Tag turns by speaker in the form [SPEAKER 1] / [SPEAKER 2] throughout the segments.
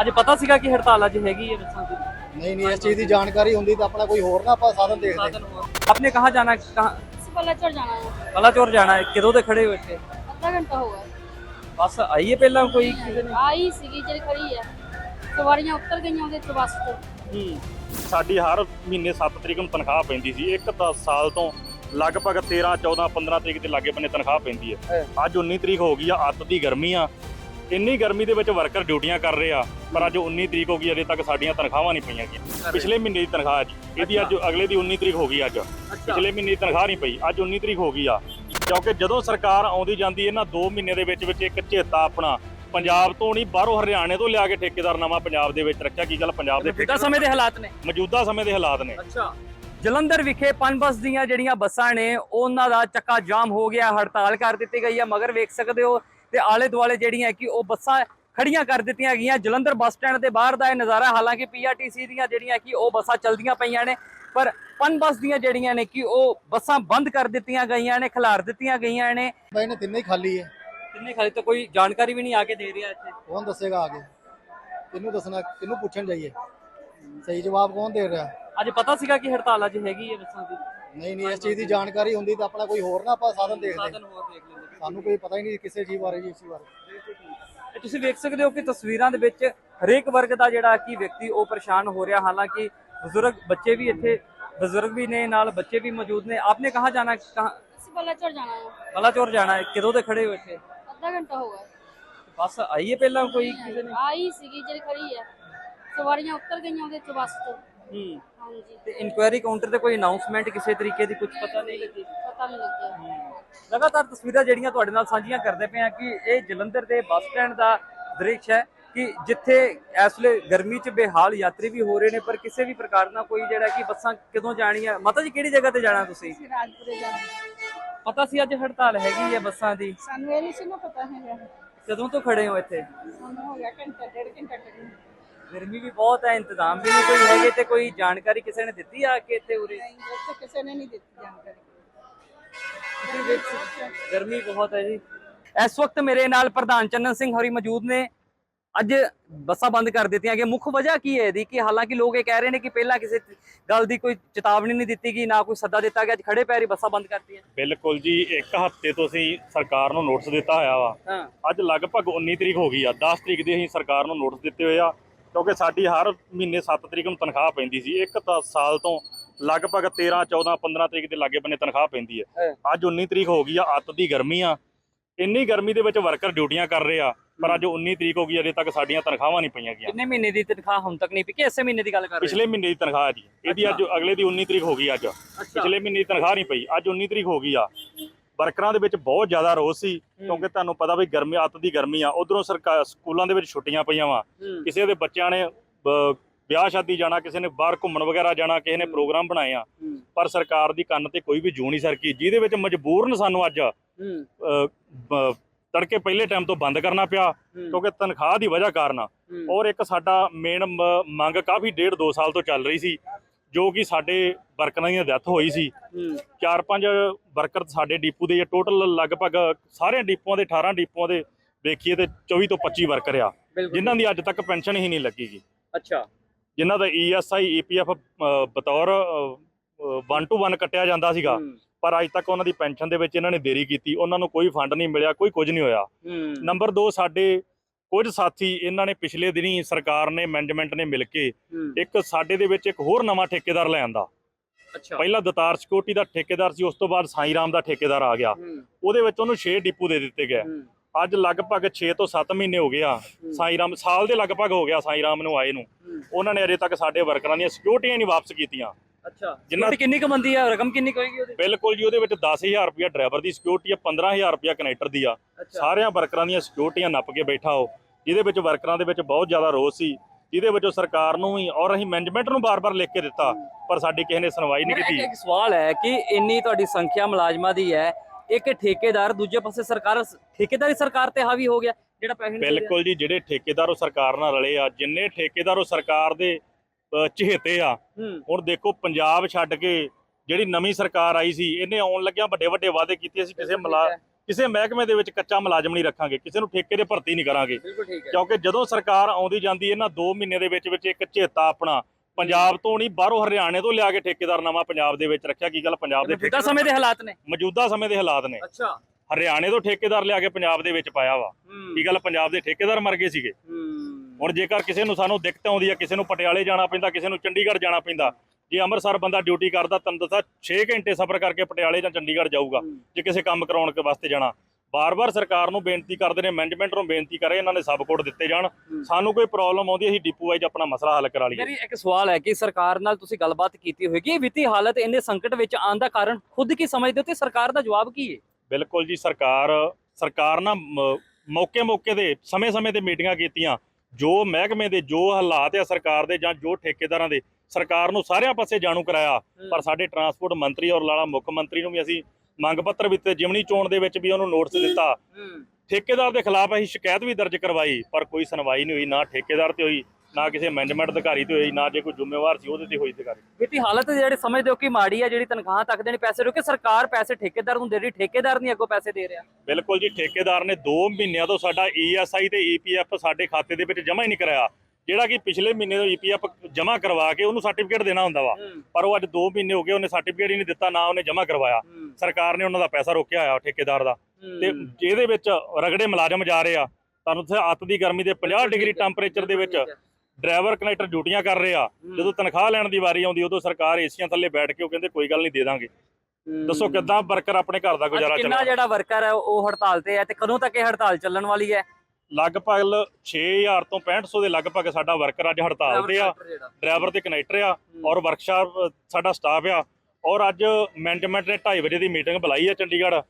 [SPEAKER 1] ਅੱਜ ਪਤਾ ਸੀਗਾ ਕਿ ਹੜਤਾਲ ਅੱਜ ਹੈਗੀ ਹੈ ਬੱਸਾਂ ਦੀ
[SPEAKER 2] ਨਹੀਂ ਨਹੀਂ ਇਸ ਚੀਜ਼ ਦੀ ਜਾਣਕਾਰੀ ਹੁੰਦੀ ਤਾਂ ਆਪਣਾ ਕੋਈ ਹੋਰ ਨਾ ਆਪਾਂ ਸਾਧਨ ਦੇਖਦੇ
[SPEAKER 1] ਸਾਧਨ ਹੋਰ आपने कहाँ जाना है कहाँ
[SPEAKER 3] ਬਲਾਚੌਰ ਜਾਣਾ ਹੈ
[SPEAKER 1] ਬਲਾਚੌਰ ਜਾਣਾ ਹੈ ਕਿਦੋਂ ਦੇ ਖੜੇ ਹੋਏ ਇੱਥੇ
[SPEAKER 3] ਅੱਧਾ ਘੰਟਾ ਹੋ ਗਿਆ
[SPEAKER 1] ਬੱਸ ਆਈ ਹੈ ਪਹਿਲਾਂ ਕੋਈ ਕਿਸੇ ਨੇ
[SPEAKER 3] ਆਈ ਸੀਗੀ ਜਿਹੜੀ ਖੜੀ ਹੈ ਸਵਾਰੀਆਂ ਉੱਤਰ ਗਈਆਂ ਉਹਦੇ ਤੋਂ ਬੱਸ ਤੋਂ
[SPEAKER 1] ਹੂੰ
[SPEAKER 4] ਸਾਡੀ ਹਰ ਮਹੀਨੇ 7 ਤਰੀਕ ਨੂੰ ਤਨਖਾਹ ਪੈਂਦੀ ਸੀ ਇੱਕ ਤਾਂ ਸਾਲ ਤੋਂ ਲਗਭਗ 13 14 15 ਤਰੀਕ ਦੇ ਲਾਗੇ ਬੰਨੇ ਤਨਖਾਹ ਪੈਂਦੀ ਹੈ ਅੱਜ 19 ਤਰੀਕ ਹੋ ਗਈ ਆ ਅੱਤ ਦੀ ਗਰਮੀ ਆ ਇੰਨੀ ਗਰਮੀ ਦੇ ਵਿੱਚ ਵਰਕਰ ਡਿਊਟੀਆਂ ਕਰ ਰਹੇ ਆ ਪਰ ਅੱਜ 19 ਤਰੀਕ ਹੋ ਗਈ ਅਜੇ ਤੱਕ ਸਾਡੀਆਂ ਤਨਖਾਹਾਂ ਨਹੀਂ ਪਈਆਂ ਗਈਆਂ। ਪਿਛਲੇ ਮਹੀਨੇ ਦੀ ਤਨਖਾਹ ਜੀ। ਇਹਦੀ ਅੱਜ ਅਗਲੇ ਦੀ 19 ਤਰੀਕ ਹੋ ਗਈ ਅੱਜ। ਪਿਛਲੇ ਮਹੀਨੇ ਦੀ ਤਨਖਾਹ ਨਹੀਂ ਪਈ ਅੱਜ 19 ਤਰੀਕ ਹੋ ਗਈ ਆ। ਕਿਉਂਕਿ ਜਦੋਂ ਸਰਕਾਰ ਆਉਂਦੀ ਜਾਂਦੀ ਇਹਨਾਂ 2 ਮਹੀਨੇ ਦੇ ਵਿੱਚ ਵਿੱਚ ਇੱਕ ਝੇਤਾ ਆਪਣਾ ਪੰਜਾਬ ਤੋਂ ਨਹੀਂ ਬਾਹਰੋਂ ਹਰਿਆਣੇ ਤੋਂ ਲਿਆ ਕੇ ਠੇਕੇਦਾਰ ਨਵਾਂ ਪੰਜਾਬ ਦੇ ਵਿੱਚ ਰੱਖਿਆ ਕੀ ਗੱਲ ਪੰਜਾਬ ਦੇ
[SPEAKER 1] ਮੌਜੂਦਾ ਸਮੇਂ ਦੇ ਹਾਲਾਤ ਨੇ।
[SPEAKER 4] ਮੌਜੂਦਾ ਸਮੇਂ ਦੇ ਹਾਲਾਤ ਨੇ।
[SPEAKER 1] ਅੱਛਾ। ਜਲੰਧਰ ਵਿਖੇ ਪੰਜ ਬੱਸ ਦੀਆਂ ਜਿਹੜੀਆਂ ਬੱਸਾਂ ਨੇ ਉਹਨਾਂ ਦਾ ਚੱਕਾ ਜਾਮ ਹੋ ਗਿਆ ਹੜਤਾਲ ਕਰ ਦਿੱਤੀ ਗਈ ਹੈ ਮਗਰ ਵੇਖ ਸਕਦੇ ਹੋ ਤੇ ਆਲੇ ਦੁਆਲੇ ਜਿਹੜੀਆਂ ਕਿ ਉਹ ਬੱਸਾਂ ਖੜੀਆਂ ਕਰ ਦਿੱਤੀਆਂ ਗਈਆਂ। ਜਲੰਧਰ ਬੱਸ ਸਟੈਂਡ ਦੇ ਬਾਹਰ ਦਾ ਇਹ ਨਜ਼ਾਰਾ ਹਾਲਾਂਕਿ ਪੀਆਰਟੀਸੀ ਦੀਆਂ ਜਿਹੜੀਆਂ ਕਿ ਉਹ ਬੱਸਾਂ ਚੱਲਦੀਆਂ ਪਈਆਂ ਨੇ ਪਰ ਪੰਜ ਬੱਸ ਦੀਆਂ ਜਿਹੜੀਆਂ ਨੇ ਕਿ ਉਹ ਬੱਸਾਂ ਬੰਦ ਕਰ ਦਿੱਤੀਆਂ ਗਈਆਂ ਨੇ ਖਿਲਾਰ ਦਿੱਤੀਆਂ ਗਈਆਂ ਨੇ।
[SPEAKER 2] ਬਾਈ ਨੇ ਤਿੰਨੇ ਹੀ ਖਾਲੀ ਹੈ।
[SPEAKER 1] ਕਿੰਨੇ ਖਾਲੀ ਤਾਂ ਕੋਈ ਜਾਣਕਾਰੀ ਵੀ ਨਹੀਂ ਆ ਕੇ ਦੇ ਰਿਹਾ ਇੱਥੇ।
[SPEAKER 2] ਕੌਣ ਦੱਸੇਗਾ ਆਗੇ ਕਿਹਨੂੰ ਦੱਸਣਾ ਕਿਹਨੂੰ ਪੁੱਛਣ ਜਾਈਏ। ਸਹੀ ਜਵਾਬ ਕੌਣ ਦੇ ਰਿਹਾ?
[SPEAKER 1] ਅੱਜ ਪਤਾ ਸੀਗਾ ਕਿ ਹੜਤਾਲ ਅੱਜ ਹੈਗੀ ਹੈ ਬੱਸਾਂ ਦੀ।
[SPEAKER 2] ਨਹੀਂ ਨਹੀਂ ਇਸ ਚੀਜ਼ ਦੀ ਜਾਣਕਾਰੀ ਹੁੰਦੀ ਤਾਂ ਆਪਣਾ ਕੋਈ ਹੋਰ ਨਾ ਆਪਾਂ ਸਾਧਨ ਦੇਖਦੇ।
[SPEAKER 1] ਸਾਧਨ ਹੋਰ ਦੇਖ ਲੈਂਦੇ।
[SPEAKER 2] ਸਾਨੂੰ ਕੋਈ ਪਤਾ ਹੀ ਨਹੀਂ ਕਿਸੇ ਚੀਜ਼ ਬਾਰੇ ਜੀ ਇਸ ਬਾਰੇ।
[SPEAKER 1] ਤੁਸੀਂ ਵੇਖ ਸਕਦੇ ਹੋ ਕਿ ਤਸਵੀਰਾਂ ਦੇ ਵਿੱਚ ਹਰੇਕ ਵਰਗ ਦਾ ਜਿਹੜਾ ਕਿ ਵਿਅਕਤੀ ਉਹ ਪਰੇਸ਼ਾਨ ਹੋ ਰਿਹਾ ਹਾਲਾਂਕਿ ਬਜ਼ੁਰਗ ਬੱਚੇ ਵੀ ਇੱਥੇ ਬਜ਼ੁਰਗ ਵੀ ਨੇ ਨਾਲ ਬੱਚੇ ਵੀ ਮੌਜੂਦ ਨੇ। ਆਪਨੇ ਕਹਾਂ ਜਾਣਾ ਕਹਾਂ?
[SPEAKER 3] ਬਲਾਚੌਰ ਜਾਣਾ ਹੈ।
[SPEAKER 1] ਬਲਾਚੌਰ ਜਾਣਾ ਹੈ। ਕਿਦੋਂ ਦੇ ਖੜੇ ਹੋ ਇੱਥੇ?
[SPEAKER 3] ਅੱਧਾ ਘੰਟਾ ਹੋ ਗਿਆ।
[SPEAKER 1] ਬੱਸ ਆਈ ਹੈ ਪਹਿਲਾਂ ਕੋਈ ਕਿਸੇ ਨੇ?
[SPEAKER 3] ਆਈ ਸੀਗੀ ਜਿਹੜੀ ਖੜੀ ਹੈ। ਸਵਾਰੀਆਂ ਉੱਤਰ ਗਈਆਂ ਉਹਦੇ ਤੋਂ ਬੱਸ ਤੋਂ।
[SPEAKER 1] ਹੂੰ।
[SPEAKER 3] ਹਾਂਜੀ।
[SPEAKER 1] ਤੇ ਇਨਕੁਆਇਰੀ ਕਾਊਂਟਰ ਤੇ ਕੋਈ ਅਨਾਉਂਸਮੈਂਟ ਕਿਸੇ ਤਰੀਕੇ ਦੀ ਕੁਝ ਪਤਾ ਨਹੀਂ ਲੱਗੀ?
[SPEAKER 3] ਪਤਾ ਨਹੀਂ ਲੱਗਿਆ।
[SPEAKER 1] ਲਗਾਤਾਰ ਤਸਵੀਰਾਂ ਜਿਹੜੀਆਂ ਤੁਹਾਡੇ ਨਾਲ ਸਾਂਝੀਆਂ ਕਰਦੇ ਪਏ ਆ ਕਿ ਇਹ ਜਲੰਧਰ ਦੇ ਬੱਸ ਸਟੈਂਡ ਦਾ ਦ੍ਰਿਸ਼ ਹੈ ਕਿ ਜਿੱਥੇ ਇਸ ਵੇਲੇ ਗਰਮੀ 'ਚ ਬੇਹਾਲ ਯਾਤਰੀ ਵੀ ਹੋ ਰਹੇ ਨੇ ਪਰ ਕਿਸੇ ਵੀ ਪ੍ਰਕਾਰ ਦਾ ਕੋਈ ਜਿਹੜਾ ਕਿ ਬੱਸਾਂ ਕਦੋਂ ਜਾਣੀਆਂ? ਮਾਤਾ ਜੀ ਕਿਹੜੀ ਜਗ੍ਹਾ ਤੇ ਜਾਣਾ ਤੁਸੀਂ?
[SPEAKER 3] ਰਾਜਪੁਰੇ ਜਾਣਾ।
[SPEAKER 1] ਪਤਾ ਸੀ ਅੱਜ ਹੜਤਾਲ ਹੈਗੀ ਹੈ ਬੱਸਾਂ ਦੀ?
[SPEAKER 3] ਸਾਨੂੰ ਇਹ ਨਹੀਂ ਸੀ ਨਾ ਪਤਾ ਹੈਗਾ।
[SPEAKER 1] ਕਦੋਂ ਤੋਂ ਖੜੇ ਹੋ ਇੱਥੇ?
[SPEAKER 3] ਸਾਨੂੰ ਹੋ ਗਿਆ ਘੰਟਾ ਡੇਢ ਘੰਟਾ ਖੜੀ।
[SPEAKER 1] ਗਰਮੀ ਵੀ ਬਹੁਤ ਹੈ ਇੰਤਜ਼ਾਮ ਵੀ ਨਹੀਂ ਕੋਈ ਹੈਗੇ ਤੇ ਕੋਈ ਜਾਣਕਾਰੀ ਕਿਸੇ ਨੇ ਦਿੱਤੀ ਆ ਕੇ ਇੱਥੇ ਉਰੇ?
[SPEAKER 3] ਨਹੀਂ ਕਿਸੇ ਨੇ ਨਹੀਂ ਦਿੱਤੀ ਜਾਣਕਾਰੀ।
[SPEAKER 1] ਤੁਸੀਂ ਵੇਖ ਸਕਦੇ ਹੋ, ਗਰਮੀ ਬਹੁਤ ਹੈ ਜੀ। ਇਸ ਵਕਤ ਮੇਰੇ ਨਾਲ ਪ੍ਰਧਾਨ ਚੰਨਨ ਸਿੰਘ ਹੋਰੀ ਮੌਜੂਦ ਨੇ। ਅੱਜ ਬੱਸਾਂ ਬੰਦ ਕਰ ਦਿੱਤੀਆਂ ਗਈਆਂ। ਮੁੱਖ ਵਜ੍ਹਾ ਕੀ ਹੈ ਇਹਦੀ? ਕਿ ਹਾਲਾਂਕਿ ਲੋਕ ਇਹ ਕਹਿ ਰਹੇ ਨੇ ਕਿ ਪਹਿਲਾਂ ਕਿਸੇ ਗੱਲ ਦੀ ਕੋਈ ਚੇਤਾਵਨੀ ਨਹੀਂ ਦਿੱਤੀ ਗਈ ਨਾ ਕੋਈ ਸੱਦਾ ਦਿੱਤਾ ਗਿਆ। ਅੱਜ ਖੜੇ ਪੈਰੀ ਬੱਸਾਂ ਬੰਦ ਕਰਤੀਆਂ।
[SPEAKER 4] ਬਿਲਕੁਲ ਜੀ ਇੱਕ ਹਫ਼ਤੇ ਤੋਂ ਅਸੀਂ ਸਰਕਾਰ ਨੂੰ ਨੋਟਿਸ ਦਿੱਤਾ ਹੋਇਆ ਵਾ।
[SPEAKER 1] ਹਾਂ।
[SPEAKER 4] ਅੱਜ ਲਗਭਗ 19 ਤਰੀਕ ਹੋ ਗਈ ਆ। 10 ਤਰੀਕ ਦੇ ਅਸੀਂ ਸਰਕਾਰ ਨੂੰ ਨੋਟਿਸ ਦਿੱਤੇ ਹੋਏ ਆ। ਕਿਉਂਕਿ ਸਾਡੀ ਹਰ ਮਹੀਨੇ 7 ਤਰੀਕ ਨੂੰ ਤਨਖਾਹ ਪੈਂਦੀ ਸੀ। ਇੱਕ ਤਾਂ ਸਾਲ ਤੋਂ ਲਗਭਗ 13 14 15 ਤਰੀਕ ਦੇ ਲਾਗੇ ਬੰਨੇ ਤਨਖਾਹ ਪੈਂਦੀ ਹੈ। ਅੱਜ 19 ਤਰੀਕ ਹੋ ਗਈ ਆ ਅੱਤ ਦੀ ਗਰਮੀ ਆ। ਇੰਨੀ ਗਰਮੀ ਦੇ ਵਿੱਚ ਵਰਕਰ ਡਿਊਟੀਆਂ ਕਰ ਰਹੇ ਆ ਪਰ ਅੱਜ 19 ਤਰੀਕ ਹੋ ਗਈ ਅਜੇ ਤੱਕ ਸਾਡੀਆਂ ਤਨਖਾਹਾਂ ਨਹੀਂ ਪਈਆਂ ਗਈਆਂ।
[SPEAKER 1] ਕਿੰਨੇ ਮਹੀਨੇ ਦੀ ਤਨਖਾਹ ਹੁਣ ਤੱਕ ਨਹੀਂ ਪਈ? ਕਿ ਇਸੇ ਮਹੀਨੇ ਦੀ ਗੱਲ ਕਰ ਰਹੇ
[SPEAKER 4] ਪਿਛਲੇ ਮਹੀਨੇ ਦੀ ਤਨਖਾਹ ਜੀ। ਇਹਦੀ ਅੱਜ ਅਗਲੇ ਦੀ 19 ਤਰੀਕ ਹੋ ਗਈ ਅੱਜ। ਪਿਛਲੇ ਮਹੀਨੇ ਦੀ ਤਨਖਾਹ ਨਹੀਂ ਪਈ ਅੱਜ 19 ਤਰੀਕ ਹੋ ਗਈ ਆ। ਵਰਕਰਾਂ ਦੇ ਵਿੱਚ ਬਹੁਤ ਜ਼ਿਆਦਾ ਰੋਸ ਸੀ ਕਿਉਂਕਿ ਤੁਹਾਨੂੰ ਪਤਾ ਵੀ ਗਰਮੀ ਅੱਤ ਦੀ ਗਰਮੀ ਆ। ਉਧਰੋਂ ਸਰਕਾਰ ਸਕੂਲਾਂ ਦੇ ਵਿੱਚ ਛੁੱਟੀਆਂ ਪਈਆਂ ਵਾ। ਕਿਸੇ ਦੇ ਬੱਚਿਆਂ ਨੇ ਵਿਆਹ ਸ਼ਾਦੀ ਜਾਣਾ ਕਿਸੇ ਨੇ ਬਾਹਰ ਘੁੰਮਣ ਵਗੈਰਾ ਜਾਣਾ ਕਿਸੇ ਨੇ ਪ੍ਰੋਗਰਾਮ ਬਣਾਏ ਆ। ਪਰ ਸਰਕਾਰ ਦੀ ਕੰਨ ਤੇ ਕੋਈ ਵੀ ਜੂ ਨਹੀਂ ਸਰਕੀ। ਜਿਹਦੇ ਵਿੱਚ ਮਜਬੂਰਨ ਸਾਨੂੰ ਅੱਜ ਤੜਕੇ ਪਹਿਲੇ ਟਾਈਮ ਤੋਂ ਬੰਦ ਕਰਨਾ ਪਿਆ ਕਿਉਂਕਿ ਤਨਖਾਹ ਦੀ ਵਜ੍ਹਾ ਕਾਰਨ। ਔਰ ਇੱਕ ਸਾਡਾ ਮੇਨ ਮੰਗ ਕਾਫੀ ਡੇਢ 2 ਸਾਲ ਤੋਂ ਚੱਲ ਰਹੀ ਸੀ। ਜੋ ਕਿ ਸਾਡੇ ਵਰਕਰਾਂ ਦੀ ਡੈਥ ਹੋਈ ਸੀ। ਚਾਰ ਪੰਜ ਵਰਕਰ ਸਾਡੇ ਡਿਪੂ ਦੇ ਟੋਟਲ ਲਗਭਗ ਸਾਰਿਆਂ ਡਿਪੂਆਂ ਦੇ 18 ਡਿਪੂਆਂ ਦੇ ਵੇਖੀਏ ਤੇ 24 ਤੋਂ 25 ਵਰਕਰ ਆ। ਜਿਨ੍ਹਾਂ ਦੀ ਅੱਜ ਤੱਕ ਪੈਨਸ਼ਨ ਹੀ ਨਹੀਂ ਲੱਗੀਗੀ।
[SPEAKER 1] ਅੱਛਾ।
[SPEAKER 4] ਜਿਨ੍ਹਾਂ ਦਾ ਈਐਸਆਈ ਈਪੀਐਫ ਬਤੌਰ 1 ਟੂ 1 ਕੱਟਿਆ ਜਾਂਦਾ ਸੀਗਾ। ਪਰ ਅੱਜ ਤੱਕ ਉਹਨਾਂ ਦੀ ਪੈਨਸ਼ਨ ਦੇ ਵਿੱਚ ਇਹਨਾਂ ਨੇ ਦੇਰੀ ਕੀਤੀ। ਉਹਨਾਂ ਨੂੰ ਕੋਈ ਫੰਡ ਨਹੀਂ ਮਿਲਿਆ ਕੋਈ ਕੁਝ ਨਹੀਂ ਹੋਇਆ। ਨੰਬਰ 2 ਸਾਡੇ ਕੁਝ ਸਾਥੀ ਇਹਨਾਂ ਨੇ ਪਿਛਲੇ ਦਿਨੀ ਸਰਕਾਰ ਨੇ ਮੈਨੇਜਮੈਂਟ ਨੇ ਮਿਲ ਕੇ ਇੱਕ ਸਾਡੇ ਦੇ ਵਿੱਚ ਇੱਕ ਹੋਰ ਨਵਾਂ ਠੇਕੇਦਾਰ ਲੈ ਆਂਦਾ।
[SPEAKER 1] ਅੱਛਾ।
[SPEAKER 4] ਪਹਿਲਾਂ ਦਤਾਰ ਸਿਕਿਉਰਿਟੀ ਦਾ ਠੇਕੇਦਾਰ ਸੀ ਉਸ ਤੋਂ ਬਾਅਦ ਸਾਈ ਰਾਮ ਦਾ ਠੇਕੇਦਾਰ ਆ ਗਿਆ। ਉਹਦੇ ਵਿੱਚ ਉਹਨੂੰ 6 ਡਿਪੂ ਦੇ ਦਿੱਤੇ ਗਏ। ਅੱਜ ਲਗਭਗ 6 ਤੋਂ 7 ਮਹੀਨੇ ਹੋ ਗਏ ਆ। ਸਾਈ ਰਾਮ ਸਾਲ ਦੇ ਲਗਭਗ ਹੋ ਗਿਆ ਸਾਈ ਰਾਮ ਨੂੰ ਆਏ ਨੂੰ। ਉਹਨਾਂ ਨੇ ਅਜੇ ਤੱਕ ਸਾਡੇ ਵਰਕਰਾਂ ਦੀਆਂ ਸਿਕਿਉਰਿਟੀਆਂ ਨਹੀਂ ਵਾਪਸ ਕੀਤੀਆਂ।
[SPEAKER 1] ਅੱਛਾ।
[SPEAKER 4] ਜਿੰਨਾ-
[SPEAKER 1] ਕਿੰਨੀ ਕੁ ਬੰਦੀ ਆ? ਰਕਮ ਕਿੰਨੀ ਹੋਏਗੀ ਉਹਦੀ?
[SPEAKER 4] ਬਿਲਕੁਲ ਜੀ ਉਹਦੇ ਵਿੱਚ 10000 ਰੁਪਇਆ ਡਰਾਈਵਰ ਦੀ ਸਿਕਿਉਰਿਟੀ ਆ 15000 ਰੁਪਇਆ ਕਨੈਕਟਰ ਦੀ ਆ। ਸਾਰਿਆਂ ਵਰਕਰਾਂ ਦੀਆਂ ਸਿਕਿਉਰਿਟੀਆਂ ਨੱਪ ਕੇ ਬੈਠਾ ਹੋ ਜਿਹਦੇ ਵਿੱਚ ਵਰਕਰਾਂ ਦੇ ਵਿੱਚ ਬਹੁਤ ਜ਼ਿਆਦਾ ਰੋਸ ਸੀ ਜਿਹਦੇ ਵਿੱਚੋਂ ਸਰਕਾਰ ਨੂੰ ਵੀ ਔਰ ਅਸੀਂ ਮੈਨੇਜਮੈਂਟ ਨੂੰ ਬਾਰ-ਬਾਰ ਲਿਖ ਕੇ ਦਿੱਤਾ ਪਰ ਸਾਡੀ ਕਿਸੇ ਨੇ ਸੁਣਵਾਈ ਨਹੀਂ ਕੀਤੀ
[SPEAKER 1] ਇੱਕ ਸਵਾਲ ਹੈ ਕਿ ਇੰਨੀ ਤੁਹਾਡੀ ਸੰਖਿਆ ਮੁਲਾਜ਼ਮਾਂ ਦੀ ਹੈ ਇੱਕ ਠੇਕੇਦਾਰ ਦੂਜੇ ਪਾਸੇ ਸਰਕਾਰ ਠੇਕੇਦਾਰੀ ਸਰਕਾਰ ਤੇ ਹਾਵੀ ਹੋ ਗਿਆ ਜਿਹੜਾ ਪੈਸੇ।
[SPEAKER 4] ਬਿਲਕੁਲ ਜੀ ਜਿਹੜੇ ਠੇਕੇਦਾਰ ਉਹ ਸਰਕਾਰ ਨਾਲ ਰਲੇ ਆ ਜਿੰਨੇ ਠੇਕੇਦਾਰ ਉਹ ਸਰਕਾਰ ਦੇ ਚਹੇਤੇ ਆ ਹੁਣ ਦੇਖੋ ਪੰਜਾਬ ਛੱਡ ਕੇ ਜਿਹੜੀ ਨਵੀਂ ਸਰਕਾਰ ਆਈ ਸੀ ਇਹਨੇ ਆਉਣ ਲੱਗਿਆ ਵੱਡੇ ਵੱਡੇ ਵਾਅਦੇ ਕੀਤੇ ਸੀ ਕਿਸੇ ਮਲਾ ਕਿਸੇ ਮਹਿਕਮੇ ਦੇ ਵਿੱਚ ਕੱਚਾ ਮੁਲਾਜ਼ਮ ਨਹੀਂ ਰੱਖਾਂਗੇ ਕਿਸੇ ਨੂੰ ਠੇਕੇ ਦੇ ਭਰਤੀ ਨਹੀਂ ਕਰਾਂਗੇ। ਕਿਉਂਕਿ ਜਦੋਂ ਸਰਕਾਰ ਆਉਂਦੀ ਜਾਂਦੀ ਹੈ ਨਾ 2 ਮਹੀਨੇ ਦੇ ਵਿੱਚ ਵਿੱਚ ਇੱਕ ਝੇਤਾ ਆਪਣਾ ਪੰਜਾਬ ਤੋਂ ਨਹੀਂ ਬਾਹਰੋਂ ਹਰਿਆਣੇ ਤੋਂ ਲਿਆ ਕੇ ਠੇਕੇਦਾਰ ਨਵਾਂ ਪੰਜਾਬ ਦੇ ਵਿੱਚ ਰੱਖਿਆ ਕੀ ਗੱਲ ਪੰਜਾਬ ਦੇ
[SPEAKER 1] ਮੌਜੂਦਾ ਸਮੇਂ ਦੇ ਹਾਲਾਤ ਨੇ।
[SPEAKER 4] ਮੌਜੂਦਾ ਸਮੇਂ ਦੇ ਹਾਲਾਤ ਨੇ।
[SPEAKER 1] ਅੱਛਾ।
[SPEAKER 4] ਹਰਿਆਣੇ ਤੋਂ ਠੇਕੇਦਾਰ ਲਿਆ ਕੇ ਪੰਜਾਬ ਦੇ ਵਿੱਚ ਪਾਇਆ ਵਾ। ਕੀ ਗੱਲ ਪੰਜਾਬ ਦੇ ਠੇਕੇਦਾਰ ਮਰ ਗਏ ਸੀਗੇ। ਹੁਣ ਜੇਕਰ ਕਿਸੇ ਨੂੰ ਸਾਨੂੰ ਦਿੱਕਤ ਆਉਂਦੀ ਹੈ ਕਿਸੇ ਨੂੰ ਪਟਿਆਲੇ ਜਾਣਾ ਪੈਂਦਾ ਕਿਸੇ ਨੂੰ ਚੰਡੀਗੜ੍ਹ ਜਾਣਾ ਪੈਂਦਾ ਜੇ ਅੰਮ੍ਰਿਤਸਰ ਬੰਦਾ ਡਿਊਟੀ ਕਰਦਾ ਤੈਨੂੰ ਦੱਸਾਂ 6 ਘੰਟੇ ਸਫ਼ਰ ਕਰਕੇ ਪਟਿਆਲੇ ਜਾਂ ਚੰਡੀਗੜ੍ਹ ਜਾਊਗਾ ਜੇ ਕਿਸੇ ਕੰਮ ਕਰਾਉਣ ਕੇ ਵਾਸਤੇ ਜਾਣਾ। ਬਾਰ-ਬਾਰ ਸਰਕਾਰ ਨੂੰ ਬੇਨਤੀ ਕਰਦੇ ਨੇ ਮੈਨੇਜਮੈਂਟ ਨੂੰ ਬੇਨਤੀ ਕਰੇ ਇਹਨਾਂ ਨੇ ਸਬ ਕੋਡ ਦਿੱਤੇ ਜਾਣ। ਸਾਨੂੰ ਕੋਈ ਪ੍ਰੋਬਲਮ ਆਉਂਦੀ ਅਸੀਂ ਡਿਪੂ ਵਾਈਜ਼ ਆਪਣਾ ਮਸਲਾ ਹੱਲ ਕਰਾ ਲਈਏ।
[SPEAKER 1] ਮੇਰੀ ਇੱਕ ਸਵਾਲ ਹੈ ਕਿ ਸਰਕਾਰ ਨਾਲ ਤੁਸੀਂ ਗੱਲਬਾਤ ਕੀਤੀ ਹੋਏਗੀ ਇਹ ਵਿੱਤੀ ਹਾਲਤ ਇੰਨੇ ਸੰਕਟ ਵਿੱਚ ਆਉਣ ਦਾ ਕਾਰਨ ਖੁਦ ਕੀ ਸਮਝਦੇ ਹੋ ਤੇ ਸਰਕਾਰ ਦਾ ਜਵਾਬ ਕੀ ਹੈ?
[SPEAKER 4] ਬਿਲਕੁਲ ਜੀ ਸਰਕਾਰ ਸਰਕਾਰ ਨਾ ਮੌਕੇ-ਮੌਕੇ ਦੇ ਸਮੇਂ-ਸਮੇਂ ਤੇ ਮੀਟਿੰਗਾਂ ਕੀਤੀਆਂ। ਜੋ ਮਹਿਕਮੇ ਦੇ ਜੋ ਹਾਲਾਤ ਆ ਸਰਕਾਰ ਦੇ ਜਾਂ ਜੋ ਠੇਕੇਦਾਰਾਂ ਦੇ ਸਰਕਾਰ ਨੂੰ ਸਾਰਿਆਂ ਪਾਸੇ ਜਾਣੂ ਕਰਾਇਆ। ਪਰ ਸਾਡੇ ਟਰਾਂਸਪੋਰਟ ਮੰਤਰੀ ਔਰ ਲਾਲਾ ਮੁੱਖ ਮੰਤਰੀ ਨੂੰ ਵੀ ਅਸੀਂ ਮੰਗ ਪੱਤਰ ਵੀ ਤੇ ਜਿਮਣੀ ਚੋਣ ਦੇ ਵਿੱਚ ਵੀ ਉਹਨੂੰ ਨੋਟਿਸ ਦਿੱਤਾ। ਠੇਕੇਦਾਰ ਦੇ ਖਿਲਾਫ ਅਸੀਂ ਸ਼ਿਕਾਇਤ ਵੀ ਦਰਜ ਕਰਵਾਈ ਪਰ ਕੋਈ ਸੁਣਵਾਈ ਨਹੀਂ ਹੋਈ ਨਾ ਠੇਕੇਦਾਰ ਤੇ ਹੋਈ ਨਾ ਕਿਸੇ ਮੈਨੇਜਮੈਂਟ ਅਧਿਕਾਰੀ ਤੇ ਹੋਈ ਨਾ ਜੇ ਕੋਈ ਜ਼ਿੰਮੇਵਾਰ ਸੀ ਉਹਦੇ ਤੇ ਹੋਈ ਅਧਿਕਾਰੀ।
[SPEAKER 1] ਵਿੱਤੀ ਹਾਲਤ ਜਿਹੜੇ ਸਮਝਦੇ ਹੋ ਕਿ ਮਾੜੀ ਹੈ ਜਿਹੜੀ ਤਨਖਾਹ ਤੱਕ ਦੇ ਨੇ ਪੈਸੇ ਰੋ ਕਿ ਸਰਕਾਰ ਪੈਸੇ ਠੇਕੇਦਾਰ ਨੂੰ ਦੇ ਰਹੀ ਠੇਕੇਦਾਰ ਨਹੀਂ ਅੱਗੋਂ ਪੈਸੇ ਦੇ ਰਿਹਾ।
[SPEAKER 4] ਬਿਲਕੁਲ ਜੀ ਠੇਕੇਦਾਰ ਨੇ 2 ਮਹੀਨਿਆਂ ਤੋਂ ਸਾਡਾ ਈਐਸਆਈ ਤੇ ਈਪੀਐਫ ਸਾਡੇ ਖਾਤੇ ਦੇ ਵਿੱਚ ਜਮ੍ਹਾਂ ਹੀ ਨਹੀਂ ਕਰਾਇਆ। ਜਿਹੜਾ ਕਿ ਪਿਛਲੇ ਮਹੀਨੇ ਤੋਂ ਈਪੀਐਫ ਜਮ੍ਹਾਂ ਕਰਵਾ ਕੇ ਉਹਨੂੰ ਸਰਟੀਫਿਕੇਟ ਦੇਣਾ ਹੁੰਦਾ ਵਾ। ਪਰ ਉਹ ਅੱਜ 2 ਮਹੀਨੇ ਹੋ ਗਏ ਉਹਨੇ ਸਰਟੀਫਿਕੇਟ ਹੀ ਨਹੀਂ ਦਿੱਤਾ ਨਾ ਉਹਨੇ ਜਮ੍ਹਾਂ ਕਰਵਾਇਆ। ਸਰਕਾਰ ਨੇ ਉਹਨਾਂ ਦਾ ਪੈਸਾ ਰੋਕਿਆ ਹੋਇਆ ਠੇਕੇਦਾਰ ਦਾ। ਤੇ ਇਹਦੇ ਵਿੱਚ ਰਗੜੇ ਮੁਲਾਜ਼ਮ ਜਾ ਰਹੇ ਆ ਤੁਹਾਨੂੰ ਉੱਥੇ ਅੱਤ ਦੀ ਗਰਮੀ ਦੇ 50 ਡਿਗਰੀ ਟੈਂਪਰੇਚਰ ਦੇ ਵਿੱਚ ਡਰਾਈਵਰ ਕਨੈਕਟਰ ਡਿਊਟੀਆਂ ਕਰ ਰਹੇ ਆ। ਜਦੋਂ ਤਨਖਾਹ ਲੈਣ ਦੀ ਵਾਰੀ ਆਉਂਦੀ ਉਦੋਂ ਸਰਕਾਰ ਏਸੀਆਂ ਥੱਲੇ ਬੈਠ ਕੇ ਉਹ ਕਹਿੰਦੇ ਕੋਈ ਗੱਲ ਨਹੀਂ ਦੇ ਦਾਂਗੇ। ਦੱਸੋ ਕਿੱਦਾਂ ਵਰਕਰ ਆਪਣੇ ਘਰ ਦਾ ਗੁਜ਼ਾਰਾ
[SPEAKER 1] ਅੱਜ ਕਿੰਨਾ
[SPEAKER 4] ਚਲਾ
[SPEAKER 1] ਜਿਹੜਾ ਵਰਕਰ ਹੈ ਉਹ ਹੜਤਾਲ ਤੇ ਹੈ ਤੇ ਕਦੋਂ ਤੱਕ ਇਹ ਹੜਤਾਲ ਚੱਲਣ ਵਾਲੀ ਹੈ?
[SPEAKER 4] ਲਗਭਗ 6000 ਤੋਂ 6500 ਦੇ ਲਗਭਗ ਸਾਡਾ ਵਰਕਰ ਅੱਜ ਹੜਤਾਲ ਤੇ ਆ ਡਰਾਈਵਰ ਤੇ ਕਨੈਕਟਰ ਆ ਔਰ ਵਰਕਸ਼ਾਪ ਸਾਡਾ ਸਟਾਫ ਆ। ਔਰ ਅੱਜ ਮੈਨੇਜਮੈਂਟ ਨੇ 2:30 ਵਜੇ ਦੀ ਮੀਟਿੰਗ ਬੁਲਾਈ ਆ ਚੰਡੀਗੜ੍ਹ।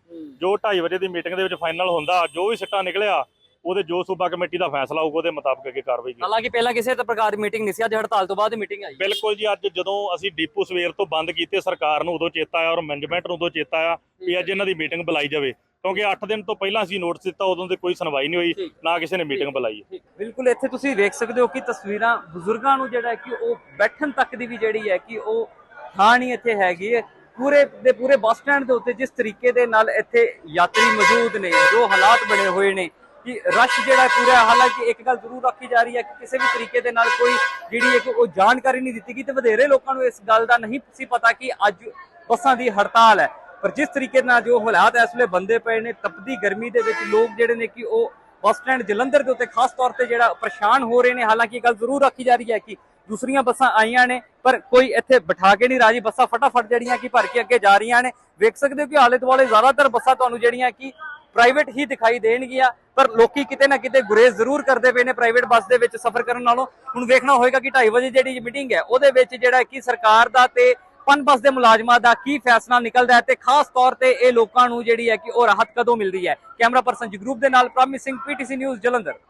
[SPEAKER 4] ਜੋ 2:30 ਵਜੇ ਦੀ ਮੀਟਿੰਗ ਦੇ ਵਿੱਚ ਫਾਈਨਲ ਹੁੰਦਾ ਜੋ ਵੀ ਸਿੱਟਾ ਨਿਕਲਿਆ ਉਹਦੇ ਜੋ ਸੂਬਾ ਕਮੇਟੀ ਦਾ ਫੈਸਲਾ ਹੋਊਗਾ ਉਹਦੇ ਮੁਤਾਬਕ ਅੱਗੇ ਕਾਰਵਾਈ ਕੀਤੀ।
[SPEAKER 1] ਹਾਲਾਂਕਿ ਪਹਿਲਾਂ ਕਿਸੇ ਪ੍ਰਕਾਰ ਦੀ ਮੀਟਿੰਗ ਨਹੀਂ ਸੀ ਅੱਜ ਹੜਤਾਲ ਤੋਂ ਬਾਅਦ ਮੀਟਿੰਗ ਆਈ।
[SPEAKER 4] ਬਿਲਕੁਲ ਜੀ ਅੱਜ ਜਦੋਂ ਅਸੀਂ ਡੀਪੂ ਸਵੇਰ ਤੋਂ ਬੰਦ ਕੀਤੇ ਸਰਕਾਰ ਨੂੰ ਉਦੋਂ ਚੇਤਾ ਆਇਆ ਔਰ ਮੈਨੇਜਮੈਂਟ ਨੂੰ ਉਦੋਂ ਚੇਤਾ ਆਇਆ ਵੀ ਅੱਜ ਇਹਨਾਂ ਦੀ ਮੀਟਿੰਗ ਬੁਲਾਈ ਜਾਵੇ। ਕਿਉਂਕਿ 8 ਦਿਨ ਤੋਂ ਪਹਿਲਾਂ ਅਸੀਂ ਨੋਟਿਸ ਦਿੱਤਾ ਉਦੋਂ ਤੇ ਕੋਈ ਸੁਣਵਾਈ ਨਹੀਂ ਹੋਈ। ਨਾ ਕਿਸੇ ਨੇ ਮੀਟਿੰਗ ਬੁਲਾਈ ਹੈ।
[SPEAKER 1] ਬਿਲਕੁਲ ਇੱਥੇ ਤੁਸੀਂ ਵੇਖ ਸਕਦੇ ਹੋ ਕਿ ਤਸਵੀਰਾਂ ਬਜ਼ੁਰਗਾਂ ਨੂੰ ਜਿਹੜਾ ਕਿ ਉਹ ਬੈਠਣ ਤੱਕ ਦੀ ਵੀ ਜਿਹੜੀ ਹੈ ਕਿ ਉਹ ਥਾਂ ਨਹੀਂ ਇੱਥੇ ਹੈਗੀ ਹੈ ਪੂਰੇ ਦੇ ਪੂਰੇ ਬੱਸ ਸਟੈਂਡ ਦੇ ਉੱਤੇ ਜਿਸ ਤਰੀਕੇ ਦੇ ਨਾਲ ਇੱਥੇ ਯਾਤਰੀ ਮੌਜੂਦ ਨੇ ਜੋ ਹਾਲਾਤ ਬਣੇ ਹੋਏ ਨੇ ਕਿ ਰਸ਼ ਜਿਹੜਾ ਪੂਰਾ। ਹਾਲਾਂਕਿ ਇੱਕ ਗੱਲ ਜ਼ਰੂਰ ਰੱਖੀ ਜਾ ਰਹੀ ਹੈ ਕਿ ਕਿਸੇ ਵੀ ਤਰੀਕੇ ਦੇ ਨਾਲ ਕੋਈ ਜਿਹੜੀ ਹੈ ਕਿ ਉਹ ਜਾਣਕਾਰੀ ਨਹੀਂ ਦਿੱਤੀ ਗਈ ਤੇ ਵਧੇਰੇ ਲੋਕਾਂ ਨੂੰ ਇਸ ਗੱਲ ਦਾ ਨਹੀਂ ਸੀ ਪਤਾ ਕਿ ਅੱਜ ਬੱਸਾਂ ਦੀ ਹੜਤਾਲ ਹੈ ਪਰ ਜਿਸ ਤਰੀਕੇ ਨਾਲ ਜੋ ਹਾਲਾਤ ਇਸ ਵੇਲੇ ਬੰਦੇ ਪਏ ਨੇ, ਤਪਦੀ ਗਰਮੀ ਦੇ ਵਿੱਚ ਲੋਕ ਜਿਹੜੇ ਨੇ ਕਿ ਉਹ ਬੱਸ ਸਟੈਂਡ ਜਲੰਧਰ ਦੇ ਉੱਤੇ ਖਾਸ ਤੌਰ ਤੇ ਜਿਹੜਾ ਪਰੇਸ਼ਾਨ ਹੋ ਰਹੇ ਨੇ, ਹਾਲਾਂਕਿ ਇਹ ਗੱਲ ਜ਼ਰੂਰ ਰੱਖੀ ਜਾ ਰਹੀ ਹੈ ਕਿ ਦੂਸਰੀਆਂ ਬੱਸਾਂ ਆਈਆਂ ਨੇ, ਪਰ ਕੋਈ ਇੱਥੇ ਬਿਠਾ ਕੇ ਨਹੀਂ ਰਾਜੀ। ਬੱਸਾਂ ਫਟਾਫਟ ਜਿਹੜੀਆਂ ਕਿ ਭਰ ਕੇ ਅੱਗੇ ਜਾ ਰਹੀਆਂ ਨੇ। ਵੇਖ ਸਕਦੇ ਹੋ ਕਿ ਆਲੇ ਦੁਆਲੇ ਜ਼ਿਆਦਾਤਰ ਬੱਸਾਂ ਤੁਹਾਨੂੰ ਜਿਹੜੀਆਂ ਕਿ ਪ੍ਰਾਈਵੇਟ ਹੀ ਦਿਖਾਈ ਦੇਣਗੀਆਂ, ਪਰ ਲੋਕੀ ਕਿਤੇ ਨਾ ਕਿਤੇ ਗੁਰੇਜ਼ ਜ਼ਰੂਰ ਕਰਦੇ ਪਏ ਨੇ ਪ੍ਰਾਈਵੇਟ ਬੱਸ ਦੇ ਵਿੱਚ ਸਫ਼ਰ ਕਰਨ ਨਾਲੋਂ। ਹੁਣ ਵੇਖਣਾ ਹੋਏਗਾ ਕਿ 2:30 ਵਜੇ ਜਿਹੜੀ ਮੀਟਿੰਗ ਹੈ, ਉਹਦੇ ਵਿੱਚ ਜਿਹੜਾ ਕਿ ਸਰਕਾਰ ਦਾ ਤੇ ਪਨ ਬੱਸ ਦੇ ਮੁਲਾਜ਼ਮਾਂ ਦਾ ਕੀ ਫੈਸਲਾ ਨਿਕਲਦਾ ਹੈ ਤੇ ਖਾਸ ਤੌਰ ਤੇ ਇਹ ਲੋਕਾਂ ਨੂੰ ਜਿਹੜੀ ਹੈ ਕਿ ਉਹ ਰਾਹਤ ਕਦੋਂ ਮਿਲਦੀ ਹੈ? ਕੈਮਰਾ ਪਰਸਨ ਜਗਰੂਪ ਦੇ ਨਾਲ ਪ੍ਰਾਮਿਸ ਸਿੰਘ, ਪੀਟੀਸੀ ਨਿਊਜ਼ ਜਲੰਧਰ।